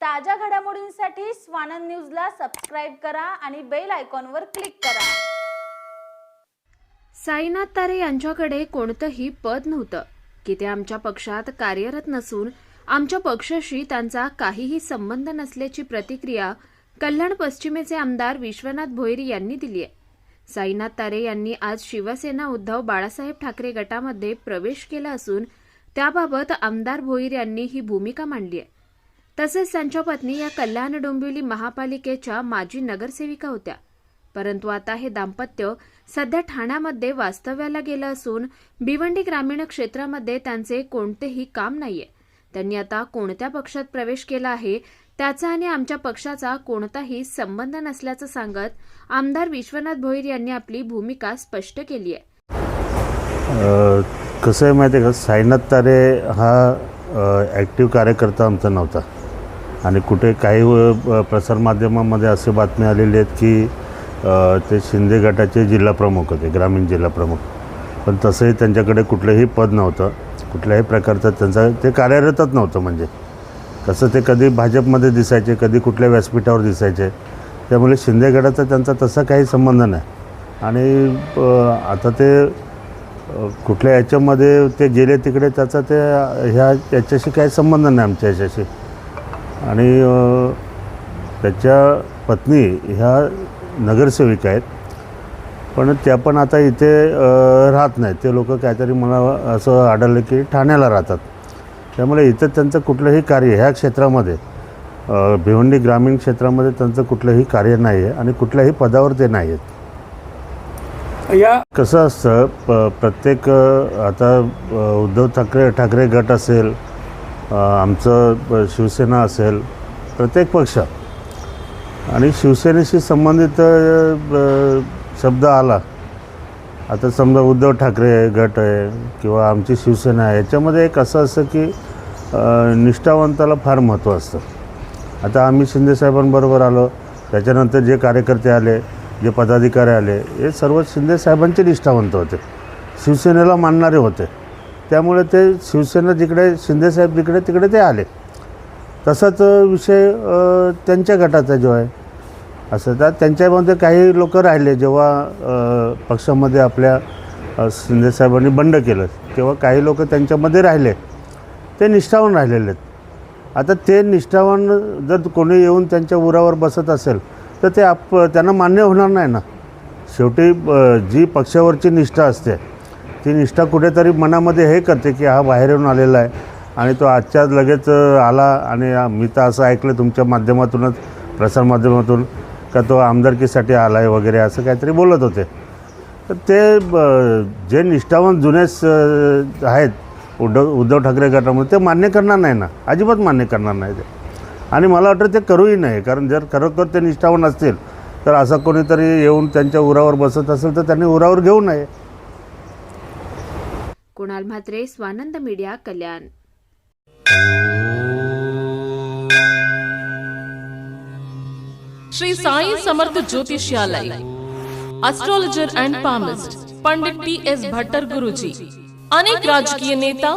ताज्या घडामोडींसाठी स्वानंद न्यूजला सबस्क्राईब करा आणि बेल आयकॉनवर क्लिक करा. साईनाथ तारे यांच्याकडे कोणतंही पद नव्हतं. की ते आमच्या पक्षात कार्यरत नसून आमच्या पक्षाशी त्यांचा काहीही संबंध नसल्याची प्रतिक्रिया कल्याण पश्चिमेचे आमदार विश्वनाथ भोईर यांनी दिली आहे. साईनाथ तारे यांनी आज शिवसेना उद्धव बाळासाहेब ठाकरे गटामध्ये प्रवेश केला असून त्याबाबत आमदार भोईर यांनी ही भूमिका मांडली आहे. तसेच त्यांच्या पत्नी या कल्याण डोंबिवली महापालिकेच्या माजी नगरसेविका होत्या. परंतु आता हे दाम्पत्य सध्या ठाण्यामध्ये वास्तव्याला गेलं असून भिवंडी ग्रामीण क्षेत्रामध्ये त्यांचे कोणतेही काम नाहीये. त्यांनी आता कोणत्या पक्षात प्रवेश केला आहे त्याचा आणि आमच्या पक्षाचा कोणताही संबंध नसल्याचं सांगत आमदार विश्वनाथ भोईर यांनी आपली भूमिका स्पष्ट केली आहे. कसं आहे माहिती आहे का? साईनाथ तारे हा ॲक्टिव्ह कार्यकर्ता आमचा नव्हता. आणि कुठे काही प्रसारमाध्यमामध्ये असे बातम्या आलेली आहेत की ते शिंदे गटाचे जिल्हाप्रमुख होते ग्रामीण जिल्हाप्रमुख पण तसंही त्यांच्याकडे कुठलंही पद नव्हतं कुठल्याही प्रकारचं त्यांचा ते कार्यरतच नव्हतं म्हणजे. कसं ते कधी भाजपमध्ये दिसायचे कधी कुठल्या व्यासपीठावर दिसायचे त्यामुळे शिंदे गटाचा त्यांचा तसा काही संबंध नाही. आणि आता ते कुठल्या याच्यामध्ये ते गेले तिकडे त्याचा ते ह्या याच्याशी काही संबंध नाही आमच्या याच्याशी. आणि त्याच्या पत्नी ह्या नगरसेविका आहेत. पण त्या पण आता इथे राहत नाहीत. ते लोक काहीतरी मला असं आढळलं की ठाण्याला राहतात. त्यामुळे इथं त्यांचं कुठलंही कार्य ह्या क्षेत्रामध्ये भिवंडी ग्रामीण क्षेत्रामध्ये त्यांचं कुठलंही कार्य नाही आहे आणि कुठल्याही पदावर ते नाही आहेत. या कसं असतं प प्रत्येक आता उद्धव ठाकरे ठाकरे गट असेल आमचं शिवसेना असेल प्रत्येक पक्ष. आणि शिवसेनेशी संबंधित शब्द आला. आता समजा उद्धव ठाकरे गट आहे किंवा आमची शिवसेना आहे याच्यामध्ये एक असं असतं की निष्ठावंताला फार महत्त्व असतं. आता आम्ही शिंदेसाहेबांबरोबर आलो त्याच्यानंतर जे कार्यकर्ते आले जे पदाधिकारी आले हे सर्व शिंदेसाहेबांचे निष्ठावंत होते. शिवसेनेला मानणारे होते. त्यामुळे ते शिवसेना जिकडे शिंदेसाहेब जिकडे तिकडे ते आले. तसाच विषय त्यांच्या गटाचा जो आहे. असं तर त्यांच्यामध्ये काही लोक राहिले जेव्हा पक्षामध्ये आपल्या शिंदेसाहेबांनी बंड केलं. तेव्हा काही लोक त्यांच्यामध्ये राहिले. ते निष्ठावान राहिलेले आहेत. आता ते निष्ठावान जर कोणी येऊन त्यांच्या उरावर बसत असेल तर ते आप त्यांना मान्य होणार नाही ना. शेवटी जी पक्षावरची निष्ठा असते ती निष्ठा कुठेतरी मनामध्ये हे करते की हा बाहेर येऊन आलेला आहे. आणि तो आजच्या लगेच आला आणि मी तर असं ऐकलं तुमच्या माध्यमातूनच प्रसारमाध्यमातून का तो आमदारकीसाठी आला आहे वगैरे असं काहीतरी बोलत होते. तर ते ब- जे निष्ठावान जुनेच आहेत उद्धव उद्धव ठाकरे गटामध्ये ते मान्य करणार नाही ना. अजिबात मान्य करणार नाही ते. आणि मला वाटतं ते करूही नाही कारण जर खरोखर ते निष्ठावान असतील तर असं कोणीतरी येऊन त्यांच्या उरावर बसत असेल तर त्यांनी उरावर घेऊ नये. Kunal Mhatre, Swanand media, Kalyan. Shri Sai Samarth ज्योतिषालय astrologer and palmist Pandit T S Bhattar Guruji अनेक राजकीय नेता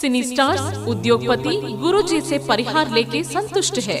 सिनी स्टार्स उद्योगपति गुरुजी से परिहार लेके संतुष्ट है।